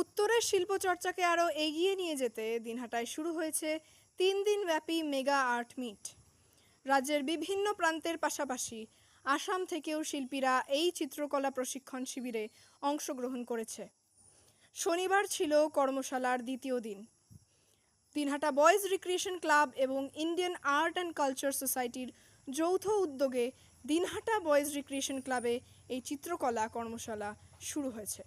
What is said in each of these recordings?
উত্তরের শিল্পচর্চাকে আরও এগিয়ে নিয়ে যেতে দিনহাটায় শুরু হয়েছে তিন দিনব্যাপী মেগা আর্ট মিট। রাজ্যের বিভিন্ন প্রান্তের পাশাপাশি আসাম থেকেও শিল্পীরা এই চিত্রকলা প্রশিক্ষণ শিবিরে অংশগ্রহণ করেছে। শনিবার ছিল কর্মশালার দ্বিতীয় দিন। দিনহাটা বয়েজ রিক্রিয়েশন ক্লাব এবং ইন্ডিয়ান আর্ট অ্যান্ড কালচার সোসাইটির যৌথ উদ্যোগে দিনহাটা বয়েজ রিক্রিয়েশন ক্লাবে এই চিত্রকলা কর্মশালা শুরু হয়েছে।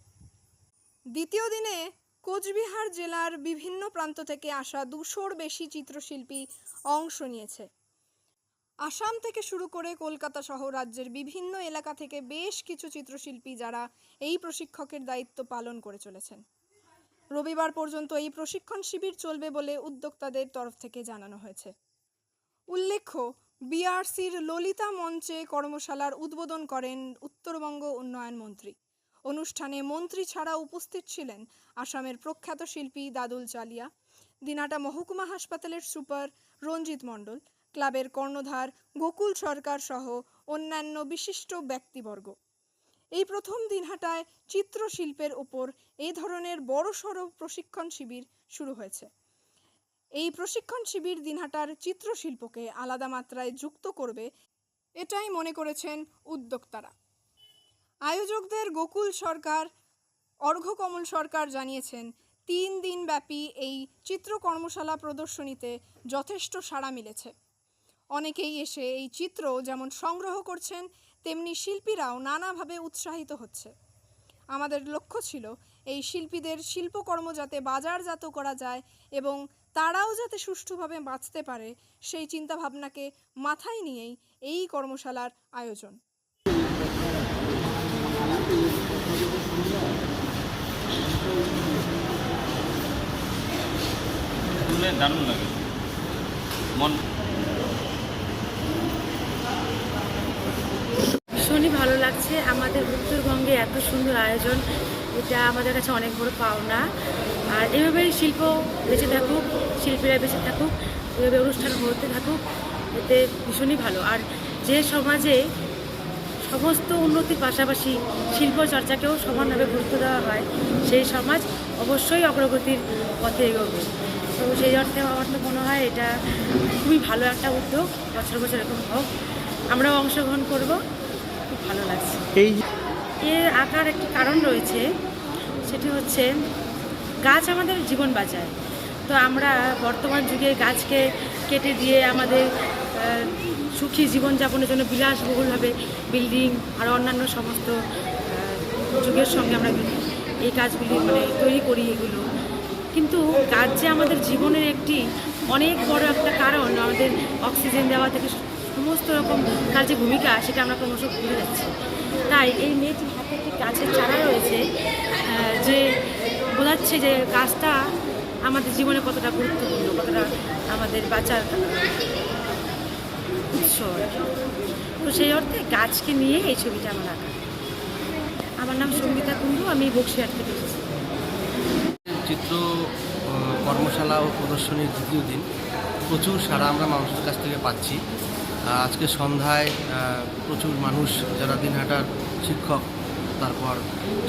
দ্বিতীয় দিনে কোচবিহার জেলার বিভিন্ন প্রান্ত থেকে আসা দুশোর বেশি চিত্রশিল্পী অংশ নিয়েছে। আসাম থেকে শুরু করে কলকাতা সহ রাজ্যের বিভিন্ন এলাকা থেকে বেশ কিছু চিত্রশিল্পী যারা এই প্রশিক্ষকের দায়িত্ব পালন করে চলেছেন। রবিবার পর্যন্ত এই প্রশিক্ষণ শিবির চলবে বলে উদ্যোক্তাদের তরফ থেকে জানানো হয়েছে। উল্লেখ্য, বিআরসির ললিতা মঞ্চে কর্মশালার উদ্বোধন করেন উত্তরবঙ্গ উন্নয়ন মন্ত্রী। অনুষ্ঠানে মন্ত্রী ছাড়া উপস্থিত ছিলেন আসামের প্রখ্যাত শিল্পী দাদুল চালিয়া দিনাটা মহকুমা হাসপাতালের সুপার রঞ্জিত মণ্ডল, ক্লাবের কর্ণধার গোকুল সরকার সহ অন্যান্য বিশিষ্ট ব্যক্তিবর্গ। এই প্রথম দিনহাটায় চিত্রশিল্পের ওপর এই ধরনের বড়সড় প্রশিক্ষণ শিবির শুরু হয়েছে। এই প্রশিক্ষণ শিবির দিনহাটার চিত্রশিল্পকে আলাদা মাত্রায় যুক্ত করবে, এটাই মনে করেছেন উদ্যোক্তারা। আয়োজকদের গোকুল সরকার, অর্ঘ্যকমল সরকার জানিয়েছেন, তিন দিন ব্যাপী এই চিত্র কর্মশালা প্রদর্শনীতে যথেষ্ট সাড়া মিলেছে। অনেকেই এসে এই চিত্র যেমন সংগ্রহ করছেন, তেমনি শিল্পীরাও নানাভাবে উৎসাহিত হচ্ছে। আমাদের লক্ষ্য ছিল এই শিল্পীদের শিল্পকর্ম যাতে বাজারজাত করা যায় এবং তারাও যাতে সুষ্ঠুভাবে বাঁচতে পারে, সেই চিন্তাভাবনাকে মাথায় নিয়েই এই কর্মশালার আয়োজন। শুনলে দারুণ লাগে। মন ভীষণই ভালো লাগছে। আমাদের উত্তরবঙ্গে এত সুন্দর আয়োজন, এটা আমাদের কাছে অনেক বড় পাওনা। আর এভাবেই শিল্প বেঁচে থাকুক, শিল্পীরা বেঁচে থাকুক, এভাবে অনুষ্ঠান হতে থাকুক, এতে ভীষণই ভালো। আর যে সমাজে সমস্ত উন্নতির পাশাপাশি শিল্প চর্চাকেও সমানভাবে গুরুত্ব দেওয়া হয়, সেই সমাজ অবশ্যই অগ্রগতির পথে এগোবে। তো সেই অর্থে আমার তো মনে হয় এটা খুবই ভালো একটা উদ্যোগ বছর বছর এরকম হোক। আমরাও অংশগ্রহণ করব খুব ভালো লাগছে। এই এর আঁকার একটি কারণ রয়েছে সেটি হচ্ছে গাছ আমাদের জীবন বাঁচায়। তো আমরা বর্তমান যুগে গাছকে কেটে দিয়ে আমাদের সুখী জীবনযাপনের জন্য বিলাসবহুলভাবে বিল্ডিং আর অন্যান্য সমস্ত যুগের সঙ্গে আমরা এই কাজগুলি মানে তৈরি করি এগুলো। কিন্তু গাছ যে আমাদের জীবনের একটি অনেক বড় একটা কারণ, আমাদের অক্সিজেন দেওয়া থেকে সমস্ত রকম তার যে ভূমিকা, সেটা আমরা ক্রমশ ভুলে যাচ্ছি। তাই এই মেয়েটির হাতে একটি গাছের চারা রয়েছে যে বোঝাচ্ছে যে গাছটা আমাদের জীবনে কতটা গুরুত্বপূর্ণ, কতটা আমাদের বাঁচার উৎস তো সেই অর্থে গাছকে নিয়ে এই ছবিটা আমার আঁকা। আমার নাম সঙ্গীতা কুণ্ডু, আমি বক্সিহাট থেকে এসেছি। চিত্র কর্মশালা ও প্রদর্শনীর দ্বিতীয় দিন প্রচুর সারা আমরা মানুষের কাছ থেকে পাচ্ছি। আজকে সন্ধ্যায় প্রচুর মানুষ যারা দিনহাটার শিক্ষক, তারপর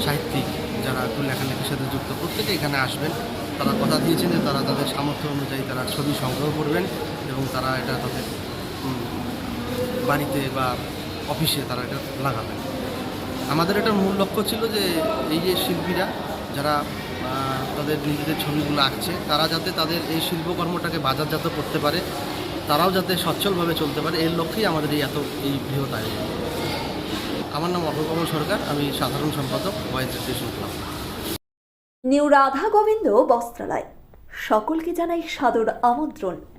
সাহিত্যিক যারা একটু লেখালেখির সাথে যুক্ত, প্রত্যেকে এখানে আসবেন। তারা কথা দিয়েছেন যে তারা তাদের সামর্থ্য অনুযায়ী তারা ছবি সংগ্রহ করবেন এবং তারা এটা তাদের বাড়িতে বা অফিসে তারা এটা লাগাবেন। আমাদের একটা মূল লক্ষ্য ছিল যে এই যে শিল্পীরা যারা তাদের নিজেদের ছবিগুলো আঁকছে। তারা যাতে তাদের এই শিল্পকর্মটাকে বাজারজাত করতে পারে, তারাও যাতে সচ্ছলভাবে চলতে পারে, এর লক্ষ্যেই আমাদের এই এত, এই বৃহৎ আয়োজন। আমার নাম অপকমল সরকার, আমি সাধারণ সম্পাদক শুনলাম নিউ রাধা গোবিন্দ বস্ত্রালয়। সকলকে জানাই সাদর আমন্ত্রণ।